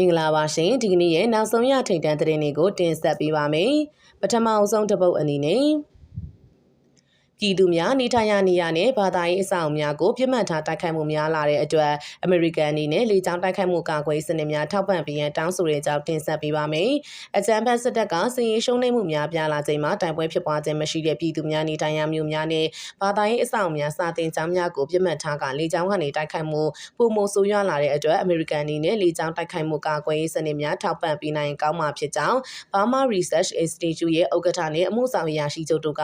မင်္ဂလာပါရှင်ဒီကနေ့ရဲ့နောက်ဆုံးရထိတ်တန့်သတင်းတွေကိုတင်ဆက်ပေးပါမယ်ပထမအဆုံးတစ်ပုတ်အနေနဲ့ ပြည်သူများနေထိုင်ရာနေရာနဲ့ဘာသာရေးအဆောက်အဦများကိုပြစ်မှတ်ထားတိုက်ခိုက်မှုများလာတဲ့အတွက်အမေရိကန်အနေနဲ့လေကြောင်းတိုက်ခိုက်မှုကာကွယ်စနစ်များထောက်ပံ့ပေးရန်တောင်းဆိုတဲ့အကြောင်းတင်ဆက်ပေးပါမယ်။အကြံဖတ်စစ်တပ်ကစည်ရေးရှုံးနိမ့်မှုများပြားလာချိန်မှာတိုင်ပွဲဖြစ်ပွားခြင်းမရှိတဲ့ပြည်သူများနေထိုင်ရာမြို့များနဲ့ဘာသာရေးအဆောက်အဦများစာတင်ကျောင်းများကိုပြစ်မှတ်ထားကလေကြောင်းကနေတိုက်ခိုက်မှုပုံမဆိုးရွားလာတဲ့အတွက်အမေရိကန်အနေနဲ့လေကြောင်းတိုက်ခိုက်မှုကာကွယ်ရေးစနစ်များထောက်ပံ့ပေးနိုင်ကောင်းမှာဖြစ်ကြောင်း Burma Research Institute ရဲ့ဥက္ကဋ္ဌနဲ့အမှုဆောင်အရာရှိချုပ်တို့က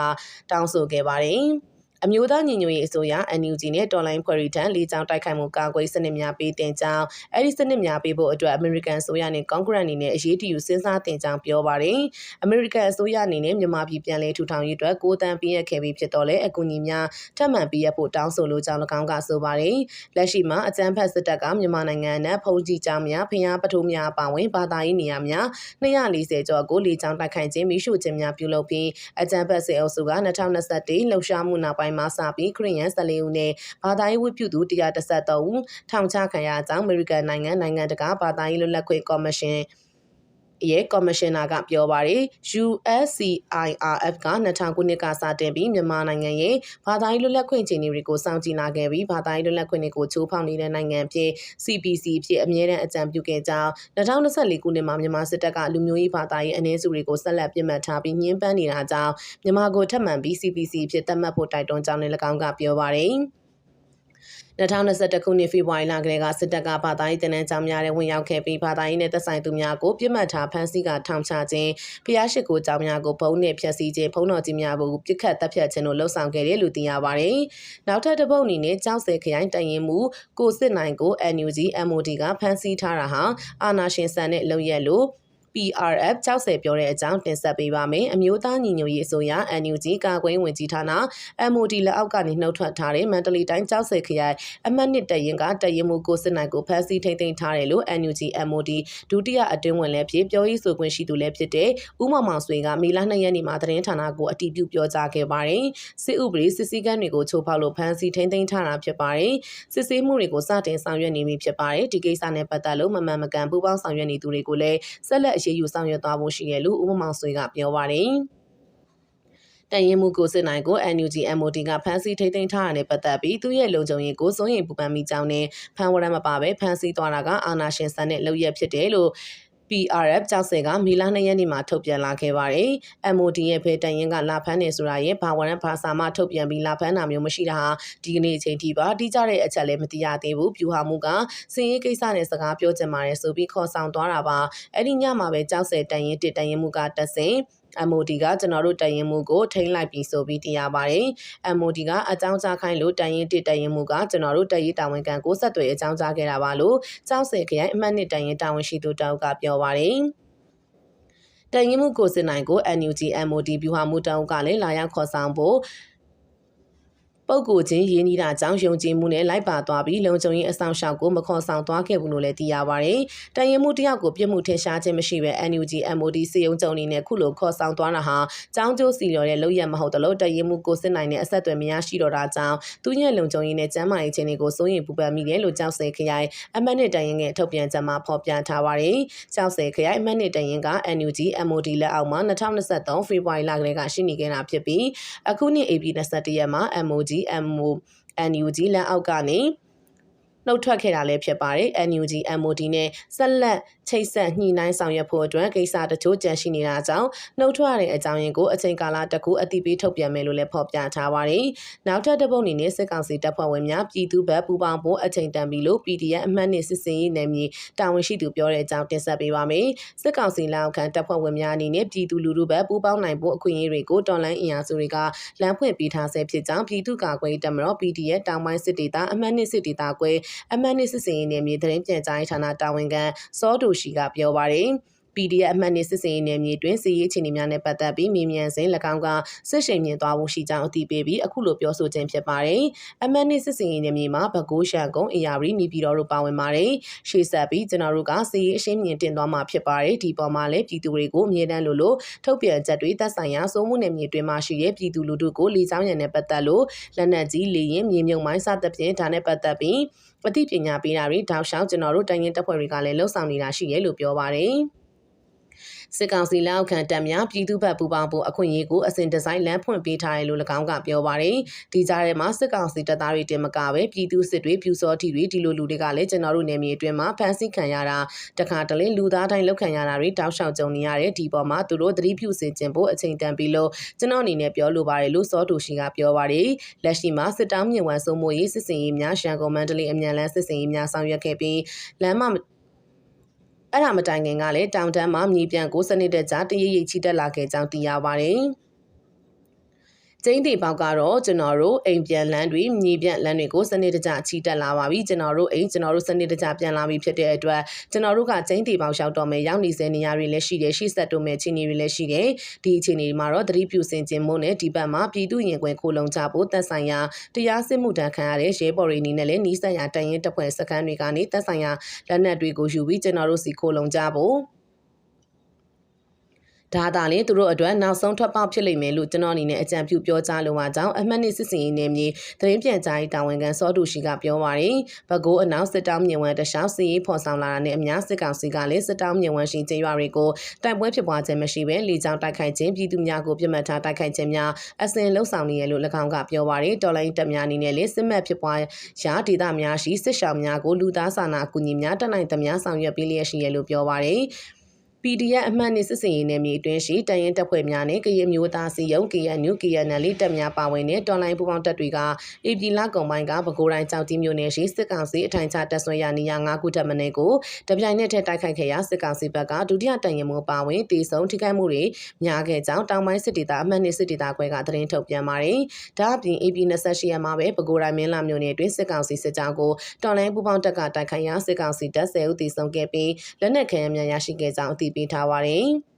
တောင်းဆိုခဲ့ပါတယ်။ everybody. အမျိုးသားညီညွတ်ရေးအစိုးရ NUG နဲ့တော်လိုင်းဖွဲ့ရီထံလေးချောင်းတိုက်ခိုက်မှုကာကွယ်စနစ်များပေးတင်ကြောင်းအဲ့ဒီစနစ်များပေးဖို့အတွက်အမေရိကန်အစိုးရနဲ့ကွန်ဂရက်အနေနဲ့အရေးတယူစဉ်းစားတင်ကြောင်းပြောပါတယ်။အမေရိကန်အစိုးရအနေနဲ့မြန်မာပြည်ပြန်လည်ထူထောင်ရေးအတွက်ကိုတန်ပေးရခဲ့ပြီးဖြစ်တော့လဲအကူအညီများထပ်မံပေးရဖို့တောင်းဆိုလိုကြောင်း၎င်းကဆိုပါတယ်။လက်ရှိမှာအကြမ်းဖက်စစ်တပ်ကမြန်မာနိုင်ငံနဲ့ဖုန်ကြီးကျောင်းများဖျားပထိုးများပါဝင်ဘာသာရေးနေရာများ240ကျော်ကိုလေကြောင်းတိုက်ခိုက်ခြင်းမိရှုခြင်းများပြုလုပ်ပြီးအကြမ်းဖက်စစ်အုပ်စုက2021လှုပ်ရှားမှုနောက်ပိုင်းပိုင်းမှာစပြီးခရီးရန်14ဦးနဲ့ဘာသာရေးဝတ်ပြုသူ133ဦးထောင်ချခံရကြောင်းအမေရိကန်နိုင်ငံနိုင်ငံတကာဘာသာရေးလွတ်လပ်ခွင့်ကော်မရှင် ရဲ့ကော်မရှင်နာကပြောပါတယ် USCIRF က2000ခုနှစ်ကစတင်ပြီးမြန်မာနိုင်ငံရဲ့ဘာသာရေးလွတ်လပ်ခွင့်အခြေအနေတွေကိုစောင့်ကြည့်လာခဲ့ပြီးဘာသာရေးလွတ်လပ်ခွင့်တွေကိုချိုးဖောက်နေတဲ့နိုင်ငံဖြစ် CPC ဖြစ်အမြဲတမ်းအကြံပြုခဲ့ကြောင်း2024ခုနှစ်မှာမြန်မာစစ်တပ်ကလူမျိုးရေးဘာသာရေးအနေစုတွေကိုဆက်လက်ပြစ်မှတ်ထားပြီးညှဉ်းပန်းနေတာကြောင့်မြန်မာကိုထပ်မံပြီး CPC ဖြစ်သတ်မှတ်ဖို့တိုက်တွန်းကြောင်းလည်း၎င်းကပြောပါတယ်။ 2021ခုနှစ်ဖေဖော်ဝါရီလကလေးကစစ်တပ်ကဘာသာရေးတနန်းကြောင်းများနဲ့ဝင်ရောက်ခဲ့ပြီးဘာသာရေးနဲ့သက်ဆိုင်သူများကိုပြစ်မှတ်ထားဖမ်းဆီးကထောင်ချခြင်းဖျားရှိကိုကြောင်းများကိုဘုံနဲ့ဖျက်ဆီးခြင်းဖုံးတော်ကြီးများကိုပြစ်ခတ်တပ်ဖြတ်ခြင်းတို့လှုံ့ဆော်ခဲ့တယ်လို့သိရပါတယ်။နောက်ထပ်တစ်ပုတ်အနေနဲ့ကြောက်စဲခရိုင်တရင်မှုကိုစစ်နိုင်ကို NUG MOD ကဖမ်းဆီးထားတာဟာအာနာရှင်ဆန်တဲ့လုံရက်လို့ PRF 60ပြောတဲ့အကြောင်းတင်ဆက်ပေးပါမယ်။အမျိုးသားညီညွတ်ရေးအစိုးရ NUG ကာကွယ်ဝင်ကြီးဌာန MOD လက်အောက်ကနေနှုတ်ထွက်ထားတဲ့မန္တလေးတိုင်း60ခရိုင်အမှတ်1တရင်ကတရင်မှုကိုစစ်နိုင်ကိုဖမ်းဆီးထိန်းသိမ်းထားတယ်လို့ NUG MOD ဒုတိယအတွင်းဝင်လည်းဖြစ်ပြောရေးဆိုခွင့်ရှိသူလည်းဖြစ်တဲ့ဦးမောင်မောင်ဆွေကမေလ2ရက်နေ့မှာသတင်းဌာနကိုအတည်ပြုပြောကြားခဲ့ပါတယ်။စစ်ဥပဒေစစ်စည်းကမ်းတွေကိုချိုးဖောက်လို့ဖမ်းဆီးထိန်းသိမ်းထားတာဖြစ်ပါတယ်။စစ်ဆေးမှုတွေကိုစတင်ဆောင်ရွက်နေပြီဖြစ်ပါတယ်။ဒီကိစ္စနဲ့ပတ်သက်လို့မမှန်မကန်ပူးပေါင်းဆောင်ရွက်နေသူတွေကိုလည်းဆက်လက်ရေးယူဆောင်ရွက်သွားဖို့ရှိတယ်လို့ဦးမောင်ဆွေကပြောပါတယ်။တရင်မှုကိုစစ်နိုင်ကို NUG MOD ကဖမ်းဆီးထိန်းသိမ်းထားတာနဲ့ပတ်သက်ပြီးသူ့ရဲ့လုံခြုံရေးကိုစိုးရိမ်ပူပန်မိကြောင်းနဲ့ဖမ်းဝရမ်းမပါဘဲဖမ်းဆီးသွားတာကအာဏာရှင်ဆန်တဲ့လုပ်ရက်ဖြစ်တယ်လို့ PRF ကြောက်စဲကမီလာ2ရက်နေ့မှာထုတ်ပြန်လာခဲ့ပါတယ်။ MOD ရဲ့ဖေတန်ရင်ကလာဖမ်းနေဆိုတာရဲ့ဘာဝရန်ဘာသာမှထုတ်ပြန်ပြီးလာဖမ်းတာမျိုးမရှိတာဟာဒီကနေ့အချိန်ထိပါတိကျတဲ့အချက်လည်းမသိရသေးဘူး။ပြူဟာမှုကစင်ရေးကိစ္စနဲ့စကားပြောချင်ပါတယ်ဆိုပြီးခေါ်ဆောင်သွားတာပါ။အဲ့ဒီညမှာပဲကြောက်စဲတန်ရင်တစ်တန်ရင်မှုကတက်စင် MOD ကကျွန်တော်တို့တရင်မှုကိုထိန်းလိုက်ပြီးဆိုပြီးတင်ရပါတယ်။ MOD ကအကြောင်းကြားခိုင်းလို့တရင်တစ်တရင်မှုကကျွန်တော်တို့တရေးတာဝန်ခံကိုဆက်သွယ်အကြောင်းကြားခဲ့တာပါလို့ကြောက်စဲခရိုင်အမှတ်နှစ်တရင်တာဝန်ရှိသူတောက်ကပြောပါတယ်။တရင်မှုကိုစစ်နိုင်ကို NUG MOD ဗျူဟာမှုတောက်ကလည်းလာရောက်ခေါ်ဆောင်ဖို့ ပုပ်ကိုချင်းရင်းနှီးတာကြောင့်ယုံကြည်မှုနဲ့လိုက်ပါသွားပြီးလုံခြုံရေးအဆောင်ရှောက်ကိုမခေါ်ဆောင်သွားခဲ့ဘူးလို့လည်းသိရပါဗျ။တန်ရင်မှုတယောက်ကိုပြစ်မှုထင်ရှားခြင်းမရှိဘဲ NUG MOD စီယုံကြုံအနေနဲ့ခုလိုခေါ်ဆောင်သွားတာဟာကြောင်းကျိုးစီလျော်တဲ့လုပ်ရမဟုတ်တလို့တန်ရင်မှုကိုစစ်နိုင်တဲ့အဆက်အသွယ်မရရှိတော့တာကြောင့်သူရဲ့လုံခြုံရေးနဲ့ကျန်းမာရေးခြင်းတွေကိုစိုးရိမ်ပူပန်မိတယ်လို့ကြောက်စဲခရိုင်အမှတ်နဲ့တန်ရင်ရဲ့ထုတ်ပြန်ချက်မှာဖော်ပြထားပါတယ်။ကြောက်စဲခရိုင်အမှတ်နဲ့တန်ရင်က NUG MOD လက်အောက်မှာ2023ဖေဖော်ဝါရီလကလေးကရှိနေခဲ့တာဖြစ်ပြီးအခုနှစ် AP 21ရက်မှာ MOD MO NUG လမ်းအောက်ကနေနှုတ်ထွက်ခဲ့တာလည်းဖြစ်ပါတယ် NUG MOD နဲ့ဆက်လက်ချိတ်ဆက်ညှိနှိုင်းဆောင်ရွက်ဖို့အတွက်ကိစ္စတချို့ကြန့်ရှိနေတာကြောင့်နှုတ်ထွက်တဲ့အကြောင်းရင်းကိုအချိန်ကာလတစ်ခုအတိပေးထုတ်ပြန်မယ်လို့လည်းဖော်ပြထားပါတယ်နောက်ထပ်တစ်ပုတ်အနေနဲ့စစ်ကောင်စီတပ်ဖွဲ့ဝင်များပြည်သူ့ဘက်ပူးပေါင်းဖို့အချိန်တန်ပြီလို့ PDF အမှတ်နဲ့စစ်စင်ရေးနယ်မြေတာဝန်ရှိသူပြောတဲ့အကြောင်းတင်ဆက်ပေးပါမယ်စစ်ကောင်စီလက်အောက်ခံတပ်ဖွဲ့ဝင်များအနေနဲ့ပြည်သူလူထုဘက်ပူးပေါင်းနိုင်ဖို့အခွင့်အရေးတွေကိုတော်လိုင်းအင်အားစုတွေကလမ်းဖွင့်ပေးထားဆဲဖြစ်ကြောင်းပြည်သူ့ကာကွယ်တပ်မတော် PDF တောင်ပိုင်းစစ်ဒေသအမှတ်နဲ့စစ်ဒေသကွဲအမှတ်နှစ်စစ်စင်ရေးနယ်မြေသတင်းပြန်ကြားရေးဌာနတာဝန်ခံစောဒိုရှိကပြောပါတယ် PDF အမှတ်နှစ်စစ်စင်ရေးနယ်မြေတွင်စစ်ရေးအခြေအနေများနဲ့ပတ်သက်ပြီးမြေမြန်စဉ်၎င်းကစစ်ရှိန်မြင်သွားဖို့ရှိကြောင်းအသိပေးပြီးအခုလိုပြောဆိုခြင်းဖြစ်ပါတယ်။အမှတ်နှစ်စစ်စင်ရေးနယ်မြေမှာဘကိုးရှန်ကုန်းအေယာရီနေပြည်တော်တို့ပါဝင်ပါတယ်။ရှေ့ဆက်ပြီးကျွန်တော်တို့ကစစ်ရေးအရှင်းမြင်တင်သွားမှာဖြစ်ပါတယ်။ဒီပေါ်မှာလည်းပြည်သူတွေကိုအမြဲတမ်းလိုလိုထုတ်ပြန်ချက်တွေသက်ဆိုင်ရာစိုးမှုနယ်မြေတွင်မှရှိတဲ့ပြည်သူလူထုကိုလီချောင်းရံနဲ့ပတ်သက်လို့လက်နက်ကြီးလေရင်မြေမြုံမိုင်းစသဖြင့်ဒါနဲ့ပတ်သက်ပြီးအသိပညာပေးတာတွေတောက်လျှောက်ကျွန်တော်တို့တိုင်ရင်တပ်ဖွဲ့တွေကလည်းလှုပ်ဆောင်နေတာရှိရဲလို့ပြောပါတယ်။ စစ်ကောင်စီလက်အောက်ခံတပ်များပြည်သူ့ဘက်ပူးပေါင်းဖို့အခွင့်အရေးကိုအစဉ်ဒီဇိုင်းလမ်းဖွင့်ပေးထားတယ်လို့၎င်းကပြောပါတယ်။ဒီကြားထဲမှာစစ်ကောင်စီတပ်သားတွေတင်မကပဲပြည်သူစစ်တွေပြူစောတိတွေဒီလိုလူတွေကလည်းကျွန်တော်တို့နယ်မြေအတွင်းမှာဖမ်းဆီးခံရတာတခါတလေလူသားတိုင်းလောက်ခံရတာတွေတောက်လျှောက်ကြုံနေရတဲ့ဒီပေါ်မှာသူတို့သတိပြုစေခြင်းဖို့အချိန်တန်ပြီးလို့ကျွန်တော်အနေနဲ့ပြောလိုပါတယ်လို့စောတူရှိကပြောပါတယ်။လက်ရှိမှာစစ်တောင်းမြင့်ဝမ်းစိုးမိုးရေးစစ်စင်ရေးများရှန်ကုန်မန္တလေးအမြန်လန်းစစ်စင်ရေးများဆောင်ရွက်ခဲ့ပြီးလမ်းမ အဲ့ဒါမတိုင်ခင်ကလည်းတောင်တန်းမှာမြေပြန့်ကိုစနစ်တကျတရရိပ်ချီတက်လာခဲ့ကြောင်းသိရပါတယ်။ ကျင်းတီပေါက်ကတော့ကျွန်တော်တို့အိမ်ပြန်လန်းတွေမြေပြန့်လန်းတွေကိုစနစ်တကျချီတက်လာပါပြီကျွန်တော်တို့အိမ်ကျွန်တော်တို့စနစ်တကျပြန်လာပြီဖြစ်တဲ့အတွက်ကျွန်တော်တို့ကကျင်းတီပေါက်ရောက်တော့မယ်ရောက်နေစဲနေရာတွေလည်းရှိတယ်ရှိဆက်တို့မယ်ချင်းတွေလည်းရှိတယ်ဒီအခြေအနေတွေမှာတော့သတိပြုစင်ခြင်းမို့နဲ့ဒီဘက်မှာပြည်သူရင်ခွင်ခိုလုံကြဖို့သက်ဆိုင်ရာတရားစစ်မှုတန်းခံရတဲ့ရဲဘော်တွေအနေနဲ့လည်းနီးစပ်ရာတန်ရင်တပ်ဖွဲ့စခန်းတွေကနေသက်ဆိုင်ရာလက်နက်တွေကိုယူပြီးကျွန်တော်တို့စီခိုလုံကြဖို့ ဒါသာလေသူတို့အတွက်နောက်ဆုံးထွက်ပေါက်ဖြစ်လိမ့်မယ်လို့ကျွန်တော်အနေနဲ့အကြံပြုပြောကြားလိုပါကြောင်းအမှတ်နှစ်စစ်စင်ရေးနယ်မြေသတင်းပြန်ကြားရေးတာဝန်ခံစောတူရှိကပြောပါရယ်ဘကိုးအနောက်စစ်တောင်းမြင်ဝမ်းတခြားစီရေးဖော်ဆောင်လာတာနဲ့အများစစ်ကောင်စီကလည်းစစ်တောင်းမြင်ဝမ်းရှိကျေးရွာတွေကိုတိုက်ပွဲဖြစ်ပွားခြင်းမရှိဘဲလေကြောင်းတိုက်ခိုက်ခြင်းပြည်သူများကိုပြစ်မှတ်ထားတိုက်ခိုက်ခြင်းများအစဉ်လှုပ်ဆောင်နေရလို့၎င်းကပြောပါရယ်တော်လိုင်းတပ်များအနေနဲ့လည်းစစ်မှတ်ဖြစ်ပွားရာဒေသများရှိစစ်ရှောင်များကိုလူသားစာနာအကူအညီများတက်နိုင်သမျှဆောင်ရွက်ပေးလျက်ရှိရလို့ပြောပါရယ် PDF အမှတ်နှစ်စစ်စင်ရေးနယ်မြေအတွင်းရှိတရင်တပ်ဖွဲ့များနဲ့ကရင်မျိုးသားစီယုံ KNU KNL တပ်များပါဝင်တဲ့တော်လိုင်းပူပေါင်းတပ်တွေကအေပီလကုံပိုင်းကပဲခူးတိုင်းကြောက်တီးမြို့နယ်ရှိစစ်ကောင်စီအထိုင်ချတပ်ဆွဲရနေရ၅ခုတပ်မနေကိုတပြိုင်နက်တည်းတိုက်ခိုက်ခဲ့ရာစစ်ကောင်စီဘက်ကဒုတိယတန်ရင်မိုးပါဝင်တေဆုံးထိခိုက်မှုတွေများခဲ့ကြောင်းတောင်ပိုင်းစစ်ဒေသအမှတ်နှစ်စစ်ဒေသခွဲကသတင်းထုတ်ပြန်ပါတယ်။ဒါအပြင် AP 28ရက်မှာပဲပဲခူးတိုင်းမင်းလာမြို့နယ်အတွင်းစစ်ကောင်စီစစ်ကြောင်းကိုတော်လိုင်းပူပေါင်းတပ်ကတိုက်ခိုက်ရာစစ်ကောင်စီတပ်10ဦးတေဆုံးခဲ့ပြီးလက်နက်ခဲယမ်းများရရှိခဲ့ကြောင်းအသိပေးထားပါတယ်။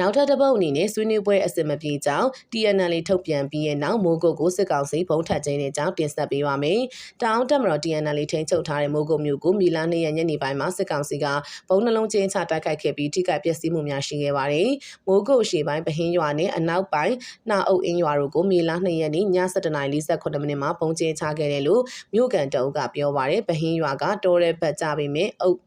နောက်ထပ်တစ်ပုတ်အနေနဲ့ဆွေးနွေးပွဲအစင်မပြေကြောင်း TNL ထုတ်ပြန်ပြီးရဲ့နောက်မိုးကုတ်ကိုစစ်ကောင်စီဖုံးထပ်ခြင်းတဲ့ကြောင်းတင်ဆက်ပေးပါမယ်။တောင်တက်မတော် TNL ထိန်းချုပ်ထားတဲ့မိုးကုတ်မြို့ကိုမီလာနေ့ရက်ညနေပိုင်းမှာစစ်ကောင်စီကဘုံနှလုံးချင်းချတိုက်ခိုက်ခဲ့ပြီးထိခိုက်ပျက်စီးမှုများရှိခဲ့ပါတယ်။မိုးကုတ်ရှေ့ပိုင်းပဟင်းရွာနဲ့အနောက်ပိုင်းနှာအုပ်အင်းရွာတို့ကိုမီလာနေ့ရက်နေ့ည7:48မိနစ်မှာပုံကျင်းချခဲ့တယ်လို့မြို့ကန်တအုပ်ကပြောပါတယ်။ပဟင်းရွာကတိုးတဲ့ဘက်ကြပေမဲ့အုပ်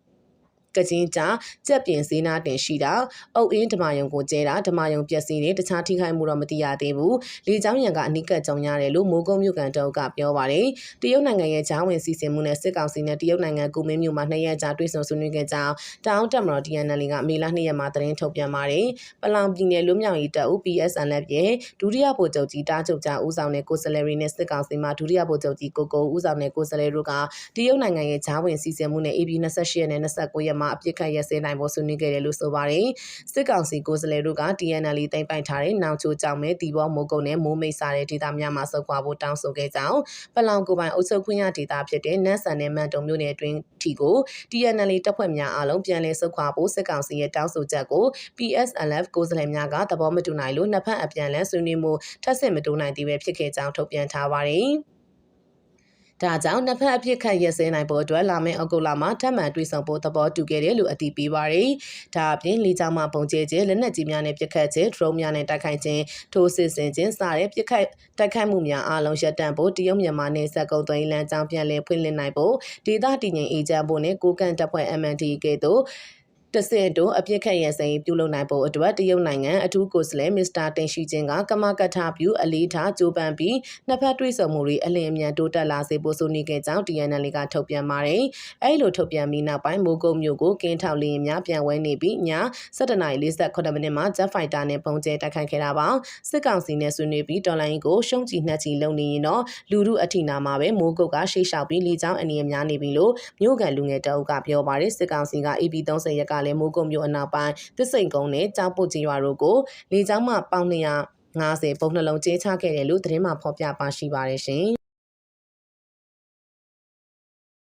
ကချင်းကြကြက်ပြင်စည်းနာတင်ရှိတာအုပ်အင်းဓမာယုံကိုကျဲတာဓမာယုံပျက်စီးနေတခြားထိခိုက်မှုတော့မသိရသေးဘူးလေချောင်းရံကအနိကတ်ကြုံရတယ်လို့မိုးကုတ်မြို့ကန်တုပ်ကပြောပါတယ်တရုတ်နိုင်ငံရဲ့ဂျားဝင်စီစဉ်မှုနဲ့စစ်ကောင်စီနဲ့တရုတ်နိုင်ငံကုမင်းမြို့မှာနှစ်ရက်ကြာတွေ့ဆုံဆွေးနွေးခဲ့ကြောင်းတောင်တက်မတော် DNL ကမေလ2ရက်မှာသတင်းထုတ်ပြန်ပါတယ်ပလောင်ပြည်နယ်လူမျိုးရေးတပ်ဦး PSNL ရဲ့ဒုတိယဗိုလ်ချုပ်ကြီးတားချုပ်ကြဦးဆောင်တဲ့ကိုယ်စားလှယ်တွေနဲ့စစ်ကောင်စီမှဒုတိယဗိုလ်ချုပ်ကြီးကိုကိုဦးဆောင်တဲ့ကိုယ်စားလှယ်တို့ကတရုတ်နိုင်ငံရဲ့ဂျားဝင်စီစဉ်မှုနဲ့ AB 28ရက်နဲ့29ရက်မှာအပြစ်ခတ်ရက်စဲနိုင်ဖို့ဆွေးနွေးခဲ့တယ်လို့ဆိုပါတယ်။စစ်ကောင်စီကိုယ်စားလှယ်တို့က TNL တင်ပိုင်ထားတဲ့နောင်ချိုကြောင့်ပဲတီဘောမိုးကုတ်နဲ့မိုးမိတ်စားတဲ့ဒေသများမှာစုပ်ခွာဖို့တောင်းဆိုခဲ့ကြောင်းပလောင်ကိုပိုင်အုပ်ချုပ်ခွင့်ရဒေသဖြစ်တဲ့နန်းဆန်နဲ့မန်တုံမြို့နယ်အတွင်းထီကို TNL တပ်ဖွဲ့များအားလုံးပြန်လည်စုပ်ခွာဖို့စစ်ကောင်စီရဲ့တောင်းဆိုချက်ကို PSLF ကိုယ်စားလှယ်များကသဘောမတူနိုင်လို့နှစ်ဖက်အပြန်လည်ဆွေးနွေးမှုထပ်ဆင့်မတိုးနိုင်သေးပဲဖြစ်ခဲ့ကြောင်းထုတ်ပြန်ထားပါတယ်။ ဒါကြောင့်နှစ်ဖက်အပြစ်ခတ်ရက်စဲနိုင်ဖို့အတွက်လာမယ့်အောက်တိုဘာမှာထပ်မံတွေ့ဆုံဖို့သဘောတူခဲ့တယ်လို့အတည်ပြုပါရယ်။ဒါအပြင်လေကြောင်းမှပုံကျဲခြင်းလက်နက်ကြီးများနဲ့ပစ်ခတ်ခြင်း drone များနဲ့တိုက်ခိုက်ခြင်းထိုးစစ်ဆင်ခြင်းစတဲ့ပစ်ခတ်တိုက်ခိုက်မှုများအားလုံးရပ်တန့်ဖို့တရုတ်မြန်မာနယ်စပ်ကုန်းသွင်းလမ်းကြောင်းပြန်လည်ဖွင့်လှစ်နိုင်ဖို့ဒေသတည်ငြိမ်အေဂျင့်ဖို့နဲ့ကိုကန်တပ်ဖွဲ့ MND ကဲ့သို့ တဆင့်တို့အပြစ်ခတ်ရစင်ပြုလုပ်နိုင်ဖို့အတွက်တရုတ်နိုင်ငံအထူးကိုယ်စားလှယ်မစ္စတာတင်ရှိချင်းကကမကထပြုအလေးထားကြိုးပမ်းပြီးနှစ်ဖက်တွေ့ဆုံမှုတွေအလင်းအမြန်တိုးတက်လာစေဖို့ဆိုနေခဲ့ကြောင်း TNL ကထုတ်ပြန်ပါတယ်။အဲဒီလိုထုတ်ပြန်ပြီးနောက်ပိုင်းမိုးကုတ်မြို့ကိုကင်းထောက်လင်းများပြန်ဝဲနေပြီးည7:48မိနစ်မှာ Jet Fighter နဲ့ပုံကျဲတိုက်ခိုက်ခဲ့တာပါ။စစ်ကောင်စီနဲ့ဆွေးနွေးပြီးတော်လိုင်းကိုရှုံးချီနှက်ချီလုံနေရင်တော့လူမှုအထီနာမှာပဲမိုးကုတ်ကရှေ့လျှောက်ပြီးလေကြောင်းအနေအများနေပြီလို့မြို့ကန်လူငယ်တအုပ်ကပြောပါတယ်စစ်ကောင်စီက AP30 ရက်ကလည်းမိုးကုတ်မြို့အနောက်ပိုင်းသစ်စိန်ကုန်းနဲ့ကြောက်ပုတ်ကြီးရွာတို့ကိုလေကြောင်းမှပေါင်း250ပုံနှလုံးကျဲချခဲ့တယ်လို့သတင်းမှဖော်ပြပါရှိပါတယ်ရှင်